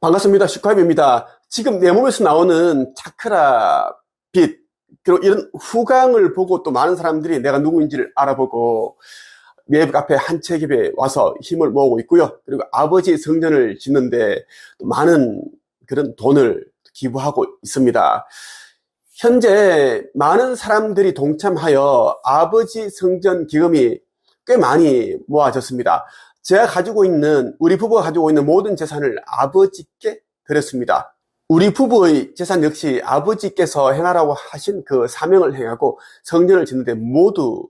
반갑습니다. 슈카입입니다. 지금 내 몸에서 나오는 차크라 빛, 그리고 이런 후광을 보고 또 많은 사람들이 내가 누구인지를 알아보고 내 앞에 한 책임에 와서 힘을 모으고 있고요. 그리고 아버지 성전을 짓는데 또 많은 그런 돈을 기부하고 있습니다. 현재 많은 사람들이 동참하여 아버지 성전 기금이 꽤 많이 모아졌습니다. 제가 가지고 있는, 우리 부부가 가지고 있는 모든 재산을 아버지께 드렸습니다. 우리 부부의 재산 역시 아버지께서 행하라고 하신 그 사명을 행하고 성전을 짓는데 모두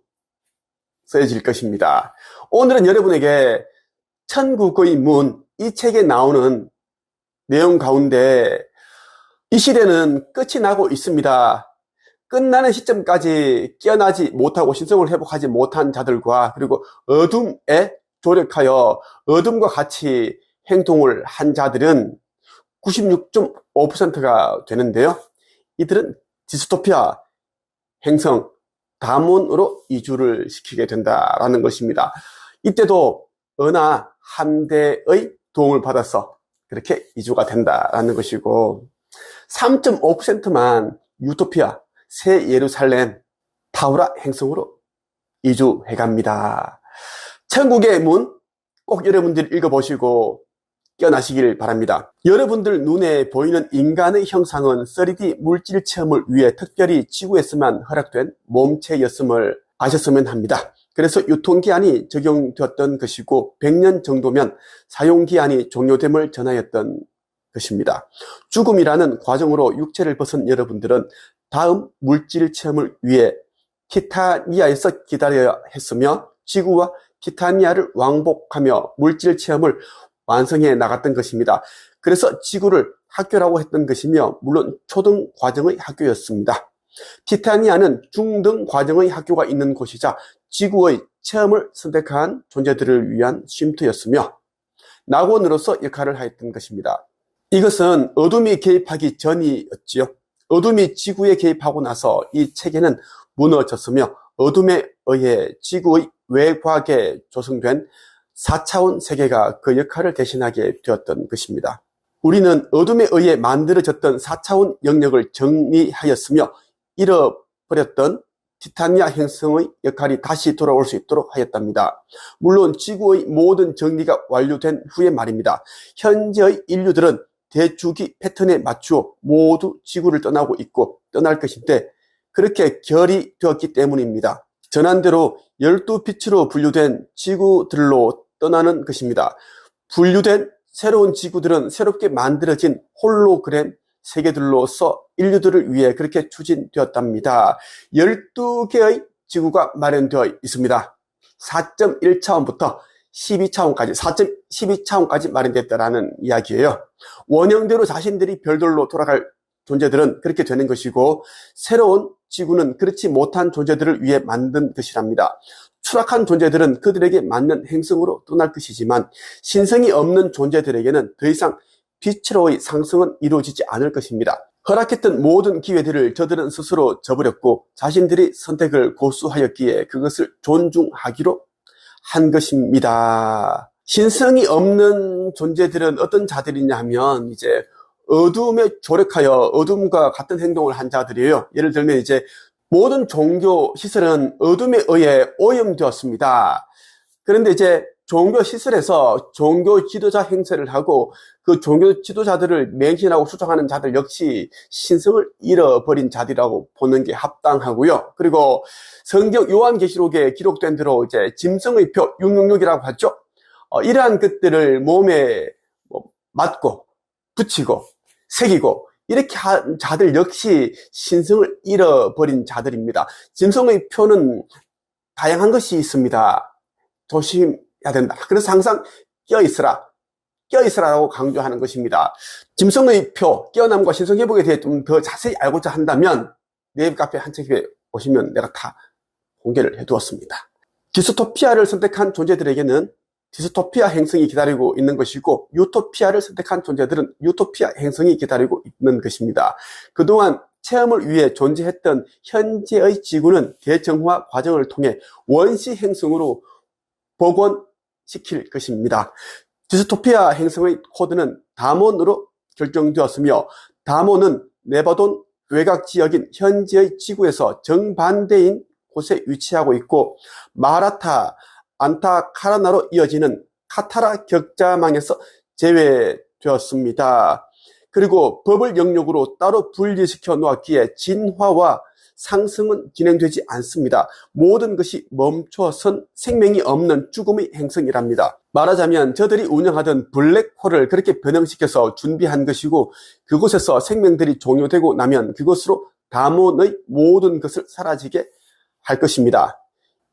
쓰여질 것입니다. 오늘은 여러분에게 천국의 문, 이 책에 나오는 내용 가운데 이 시대는 끝이 나고 있습니다. 끝나는 시점까지 깨어나지 못하고 신성을 회복하지 못한 자들과 그리고 어둠에 조력하여 어둠과 같이 행동을 한 자들은 96.5%가 되는데요. 이들은 디스토피아 행성 다문으로 이주를 시키게 된다라는 것입니다. 이때도 은하 함대의 도움을 받아서 그렇게 이주가 된다라는 것이고 3.5%만 유토피아 새 예루살렘 타우라 행성으로 이주해 갑니다. 천국의 문 꼭 여러분들 읽어보시고 깨어나시길 바랍니다. 여러분들 눈에 보이는 인간의 형상은 3D 물질 체험을 위해 특별히 지구에서만 허락된 몸체였음을 아셨으면 합니다. 그래서 유통기한이 적용되었던 것이고 100년 정도면 사용기한이 종료됨을 전하였던 것입니다. 죽음이라는 과정으로 육체를 벗은 여러분들은 다음 물질 체험을 위해 티타니아에서 기다려야 했으며 지구와 티타니아를 왕복하며 물질 체험을 완성해 나갔던 것입니다. 그래서 지구를 학교라고 했던 것이며 물론 초등 과정의 학교였습니다. 티타니아는 중등 과정의 학교가 있는 곳이자 지구의 체험을 선택한 존재들을 위한 쉼터였으며 낙원으로서 역할을 하였던 것입니다. 이것은 어둠이 개입하기 전이었지요. 어둠이 지구에 개입하고 나서 이 체계는 무너졌으며 어둠에 의해 지구의 외곽에 조성된 4차원 세계가 그 역할을 대신하게 되었던 것입니다. 우리는 어둠에 의해 만들어졌던 4차원 영역을 정리하였으며 잃어버렸던 티타니아 행성의 역할이 다시 돌아올 수 있도록 하였답니다. 물론 지구의 모든 정리가 완료된 후에 말입니다. 현재의 인류들은 대주기 패턴에 맞추어 모두 지구를 떠나고 있고 떠날 것인데 그렇게 결이 되었기 때문입니다. 전한대로 12빛으로 분류된 지구들로 떠나는 것입니다. 분류된 새로운 지구들은 새롭게 만들어진 홀로그램 세계들로서 인류들을 위해 그렇게 추진되었답니다. 12개의 지구가 마련되어 있습니다. 4.1차원부터 12차원까지, 4.12차원까지 마련됐다라는 이야기예요. 원형대로 자신들이 별들로 돌아갈 존재들은 그렇게 되는 것이고 새로운 지구는 그렇지 못한 존재들을 위해 만든 것이랍니다. 추락한 존재들은 그들에게 맞는 행성으로 떠날 것이지만 신성이 없는 존재들에게는 더 이상 빛으로의 상승은 이루어지지 않을 것입니다. 허락했던 모든 기회들을 저들은 스스로 저버렸고 자신들이 선택을 고수하였기에 그것을 존중하기로 한 것입니다. 신성이 없는 존재들은 어떤 자들이냐 하면 이제 어둠에 조력하여 어둠과 같은 행동을 한 자들이에요. 예를 들면 이제 모든 종교 시설은 어둠에 의해 오염되었습니다. 그런데 이제 종교 시설에서 종교 지도자 행세를 하고 그 종교 지도자들을 맹신하고 수정하는 자들 역시 신성을 잃어버린 자들이라고 보는 게 합당하고요. 그리고 성경 요한계시록에 기록된 대로 이제 짐승의 표 666이라고 하죠. 어, 이러한 것들을 몸에 뭐 맞고 붙이고 새기고 이렇게 한 자들 역시 신성을 잃어버린 자들입니다. 짐승의 표는 다양한 것이 있습니다. 조심해야 된다. 그래서 항상 껴있으라. 껴있으라라고 강조하는 것입니다. 짐승의 표, 깨어남과 신성 회복에 대해 좀 더 자세히 알고자 한다면 네이버 카페 한 책에 오시면 내가 다 공개를 해두었습니다. 디스토피아를 선택한 존재들에게는 디스토피아 행성이 기다리고 있는 것이고 유토피아를 선택한 존재들은 유토피아 행성이 기다리고 있는 것입니다. 그동안 체험을 위해 존재했던 현재의 지구는 대정화 과정을 통해 원시 행성으로 복원시킬 것입니다. 디스토피아 행성의 코드는 담원으로 결정되었으며 담원은 네바돈 외곽 지역인 현지의 지구에서 정반대인 곳에 위치하고 있고 마라타, 안타카라나로 이어지는 카타라 격자망에서 제외되었습니다. 그리고 법을 영역으로 따로 분리시켜 놓았기에 진화와 상승은 진행되지 않습니다. 모든 것이 멈춰선 생명이 없는 죽음의 행성이랍니다. 말하자면 저들이 운영하던 블랙홀을 그렇게 변형시켜서 준비한 것이고 그곳에서 생명들이 종료되고 나면 그것으로 담원의 모든 것을 사라지게 할 것입니다.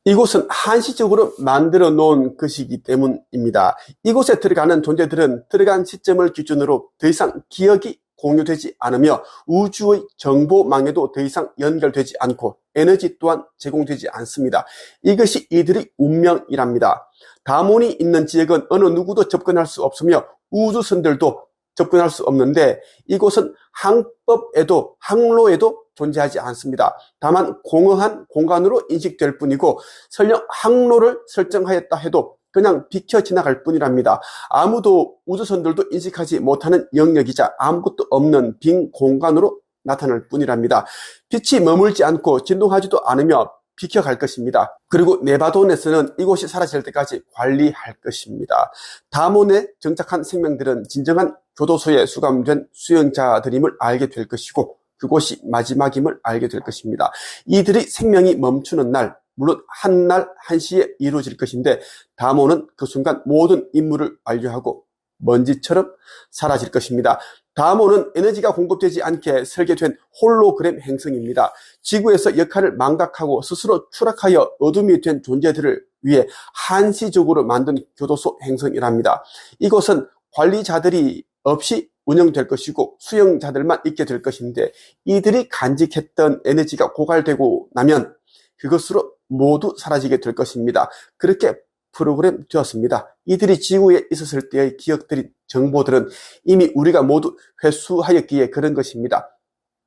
이곳은 한시적으로 만들어 놓은 것이기 때문입니다. 이곳에 들어가는 존재들은 들어간 시점을 기준으로 더 이상 기억이 공유되지 않으며 우주의 정보망에도 더 이상 연결되지 않고 에너지 또한 제공되지 않습니다. 이것이 이들의 운명이랍니다. 다몬이 있는 지역은 어느 누구도 접근할 수 없으며 우주선들도 접근할 수 없는데 이곳은 항법에도 항로에도 존재하지 않습니다. 다만 공허한 공간으로 인식될 뿐이고 설령 항로를 설정하였다 해도 그냥 비켜 지나갈 뿐이랍니다. 아무도 우주선들도 인식하지 못하는 영역이자 아무것도 없는 빈 공간으로 나타날 뿐이랍니다. 빛이 머물지 않고 진동하지도 않으며 비켜갈 것입니다. 그리고 네바돈에서는 이곳이 사라질 때까지 관리할 것입니다. 다몬에 정착한 생명들은 진정한 교도소에 수감된 수용자들임을 알게 될 것이고 그곳이 마지막임을 알게 될 것입니다. 이들의 생명이 멈추는 날, 물론 한 날 한시에 이루어질 것인데 다모는 그 순간 모든 임무를 완료하고 먼지처럼 사라질 것입니다. 다모는 에너지가 공급되지 않게 설계된 홀로그램 행성입니다. 지구에서 역할을 망각하고 스스로 추락하여 어둠이 된 존재들을 위해 한시적으로 만든 교도소 행성이랍니다. 이곳은 관리자들이 없이 운영될 것이고 수용자들만 있게 될 것인데 이들이 간직했던 에너지가 고갈되고 나면 그것으로 모두 사라지게 될 것입니다. 그렇게 프로그램 되었습니다. 이들이 지구에 있었을 때의 기억들이 정보들은 이미 우리가 모두 회수하였기에 그런 것입니다.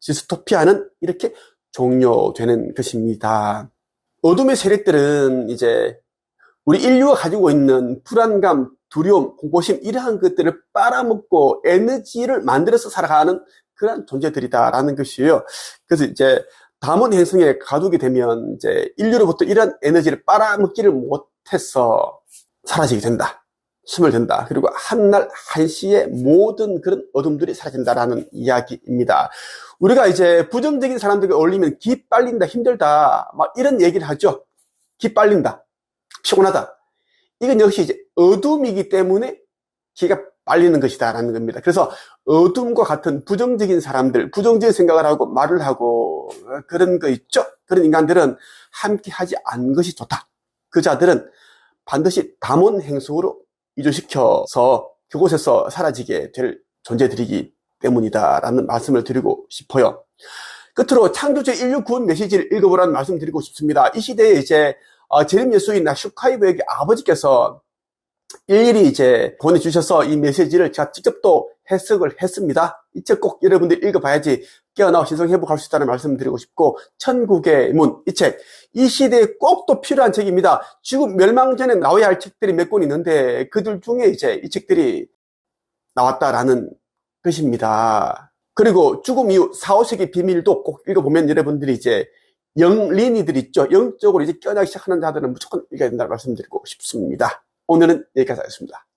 디스토피아는 이렇게 종료되는 것입니다. 어둠의 세력들은 이제 우리 인류가 가지고 있는 불안감, 두려움, 공포심 이러한 것들을 빨아먹고 에너지를 만들어서 살아가는 그런 존재들이다라는 것이에요. 그래서 이제 담원 행성에 가두게 되면 이제 인류로부터 이런 에너지를 빨아먹지를 못해서 사라지게 된다. 숨을 든다. 그리고 한날 한시에 모든 그런 어둠들이 사라진다라는 이야기입니다. 우리가 이제 부정적인 사람들과 어울리면 기 빨린다, 힘들다, 막 이런 얘기를 하죠. 기 빨린다, 피곤하다. 이건 역시 이제 어둠이기 때문에 기가 빨리는 것이다 라는 겁니다. 그래서 어둠과 같은 부정적인 사람들, 부정적인 생각을 하고 말을 하고 그런 거 있죠? 그런 인간들은 함께 하지 않는 것이 좋다. 그 자들은 반드시 담원 행성으로 이주시켜서 그곳에서 사라지게 될 존재들이기 때문이다 라는 말씀을 드리고 싶어요. 끝으로 창조주 인류 구원 메시지를 읽어보라는 말씀 드리고 싶습니다. 이 시대에 이제 어, 제림 예수인 슈카이브에게 아버지께서 일일이 이제 보내주셔서 이 메시지를 제가 직접 또 해석을 했습니다. 이 책 꼭 여러분들 읽어봐야지 깨어나와 신성 회복할 수 있다는 말씀 드리고 싶고 천국의 문 이 책 이 시대에 꼭 또 필요한 책입니다. 지금 멸망 전에 나와야 할 책들이 몇 권 있는데 그들 중에 이제 이 책들이 나왔다라는 것입니다. 그리고 죽음 이후 4, 5세기 비밀도 꼭 읽어보면 여러분들이 이제 영린이들 있죠. 영적으로 이제 깨어나기 시작하는 자들은 무조건 읽어야 된다고 말씀드리고 싶습니다. 오늘은 여기까지 하겠습니다.